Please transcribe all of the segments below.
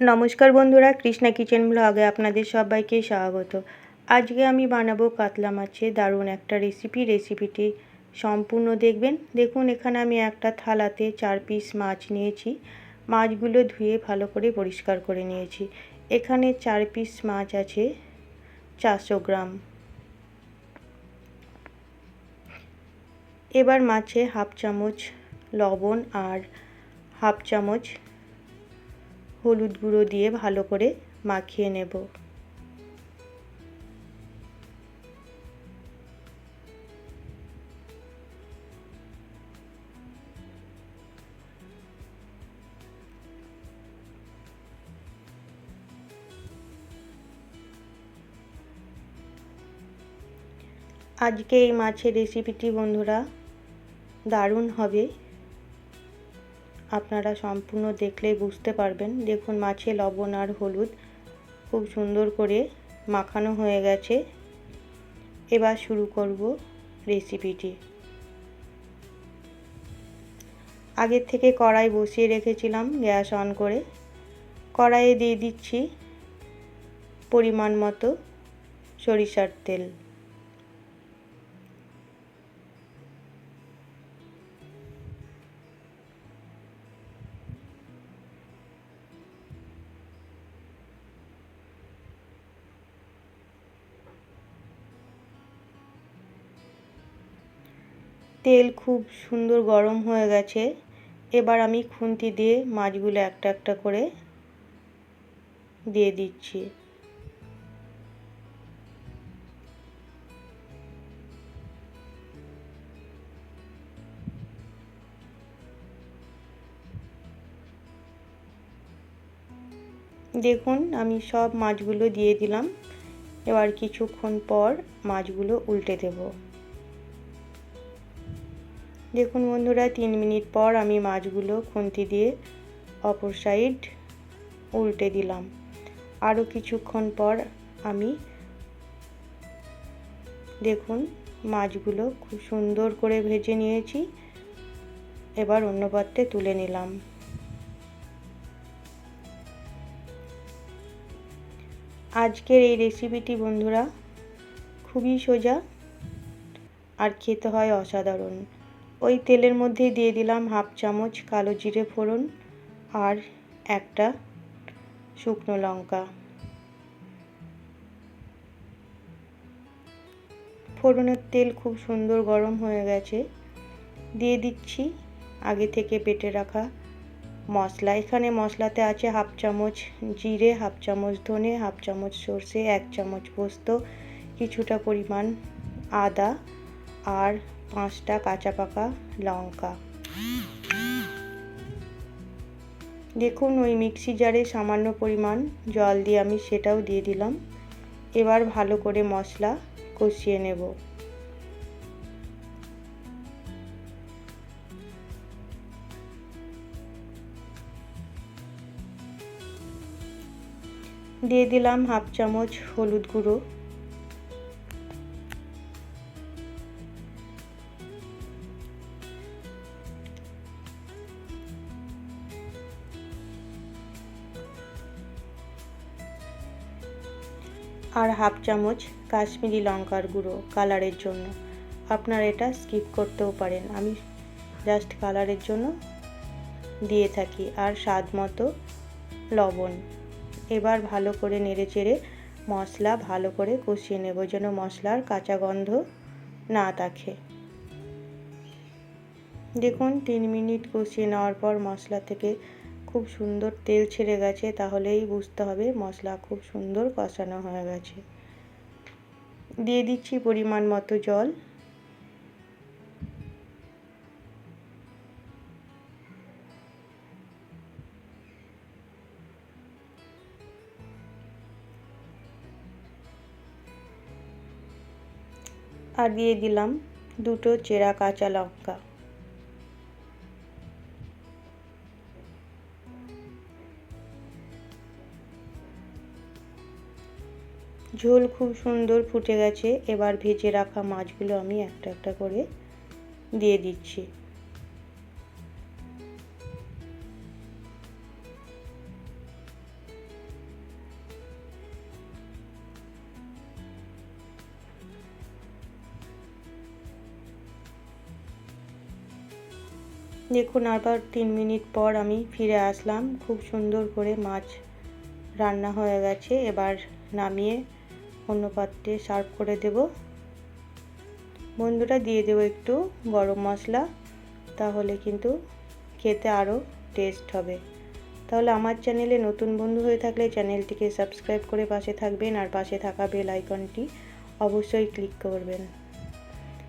নমস্কার বন্ধুরা, কৃষ্ণা কিচেন ব্লগে আপনাদের সবাইকে স্বাগত। আজকে আমি বানাবো কাতলা মাছের দারুণ একটা রেসিপি রেসিপিটি সম্পূর্ণ দেখবেন। দেখুন, এখানে আমি একটা থালাতে চার পিস মাছ নিয়েছি। মাছগুলো ধুয়ে ভালো করে পরিষ্কার করে নিয়েছি। এখানে চার পিস মাছ আছে চারশো গ্রাম। এবার মাছে হাফ চামচ লবণ আর হাফ চামচ হলুদ গুঁড়ো দিয়ে ভালো করে মাখিয়ে নেব। আজকে এই মাছের রেসিপিটি বন্ধুরা দারুণ হবে। আপনারা সম্পূর্ণ দেখলেই বুঝতে পারবেন। দেখুন, মাছে লবণ আর হলুদ খুব সুন্দর করে মাখানো হয়ে গেছে। এবার শুরু করব রেসিপিটি। আগের থেকে কড়াই বসিয়ে রেখেছিলাম গ্যাস অন করে। কড়াইয়ে দিয়ে দিচ্ছি পরিমাণ মতো সরিষার তেল। তেল খুব সুন্দর গরম হয়ে গেছে। এবার আমি খুন্তি দিয়ে মাছগুলো একটা একটা করে দিয়ে দিচ্ছি। দেখুন, আমি সব মাছগুলো দিয়ে দিলাম। এবার কিছুক্ষণ পর মাছগুলো উল্টে দেবো। দেখুন বন্ধুরা, তিন মিনিট পর আমি মাছগুলো খুন্তি দিয়ে অপর সাইড উল্টে দিলাম। আরও কিছুক্ষণ পর আমি দেখুন মাছগুলো খুব সুন্দর করে ভেজে নিয়েছি। এবার অন্য পাত্রে তুলে নিলাম। আজকের এই রেসিপিটি বন্ধুরা খুবই সোজা আর খেতে হয় অসাধারণ। ওই তেলের মধ্যে দিয়ে দিলাম হাফ চামচ কালো জিরে ফোড়ন আর একটা শুকনো লঙ্কা। ফোড়নের তেল খুব সুন্দর গরম হয়ে গেছে। দিয়ে দিচ্ছি আগে থেকে বেটে রাখা মশলা। এখানে মশলাতে আছে হাফ চামচ জিরে, হাফ চামচ ধনে, হাফ চামচ সর্ষে, এক চামচ পোস্ত, কিছুটা পরিমাণ আদা আর পাঁচটা কাঁচা পাকা লঙ্কা। দেখুন ওই মিক্সি জারে সামান্য পরিমাণ জল দিয়ে আমি সেটাও দিয়ে দিলাম। এবার ভালো করে মশলা কষিয়ে নেব। দিয়ে দিলাম হাফ চামচ হলুদ গুঁড়ো। আর হাফ চামচ কাশ্মীরি লঙ্কার গুঁড়ো কালারের জন্য। আপনারা এটা স্কিপ করতেও পারেন। আমি জাস্ট কালারের জন্য দিয়ে থাকি। আর স্বাদ মতো লবণ। এবার ভালো করে নেড়ে চেড়ে মশলা ভালো করে কষিয়ে নেব যেন মশলার কাঁচা গন্ধ না থাকে। দেখুন, তিন মিনিট কষিয়ে নেওয়ার পর মশলা থেকে খুব সুন্দর তেল ছেড়ে গেছে, তাহলেই বুঝতে হবে মশলা খুব সুন্দর কষানো হয়ে গেছে। দিয়ে দিচ্ছি পরিমাণ মতো জল। আর দিয়ে দিলাম দুটো চেরা কাঁচা লঙ্কা। ঝোল খুব সুন্দর ফুটে গেছে। এবার ভেজে রাখা মাছগুলো আমি একটা একটা করে দিয়ে দিচ্ছি। দেখুন, আবার তিন মিনিট পর আমি ফিরে আসলাম। খুব সুন্দর করে মাছ রান্না হয়ে গেছে। এবার নামিয়ে অন্য পাত্রে সার্ভ করে দেব। বন্ধুরা দিয়ে দেবো একটু গরম মশলা, তাহলে কিন্তু খেতে আরও টেস্ট হবে। তাহলে আমার চ্যানেলে নতুন বন্ধু হয়ে থাকলে চ্যানেলটিকে সাবস্ক্রাইব করে পাশে থাকবেন আর পাশে থাকা বেল আইকনটি অবশ্যই ক্লিক করবেন।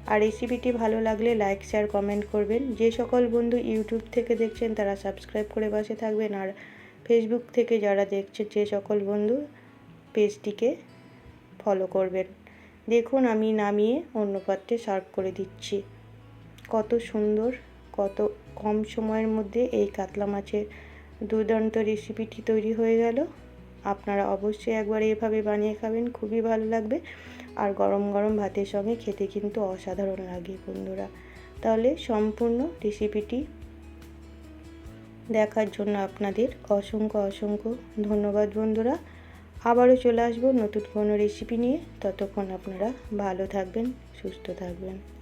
আর রেসিপিটি ভালো লাগলে লাইক শেয়ার কমেন্ট করবেন। যে সকল বন্ধু ইউটিউব থেকে দেখছেন তারা সাবস্ক্রাইব করে পাশে থাকবেন আর ফেসবুক থেকে যারা দেখছে যে সকল বন্ধু পেজটিকে ফলো করবেন। দেখুন, আমি নামিয়ে অন্য পাত্রে সার্ভ করে দিচ্ছি। কত সুন্দর, কত কম সময়ের মধ্যে এই কাতলা মাছের দুর্দান্ত রেসিপিটি তৈরি হয়ে গেল। আপনারা অবশ্যই একবার এভাবে বানিয়ে খাবেন, খুবই ভালো লাগবে। আর গরম গরম ভাতের সঙ্গে খেতে কিন্তু অসাধারণ লাগে বন্ধুরা। তাহলে সম্পূর্ণ রেসিপিটি দেখার জন্য আপনাদের অসংখ্য অসংখ্য ধন্যবাদ বন্ধুরা। আবারও চলে আসব নতুন কোনো রেসিপি নিয়ে। ততক্ষণ আপনারা ভালো থাকবেন সুস্থ থাকবেন।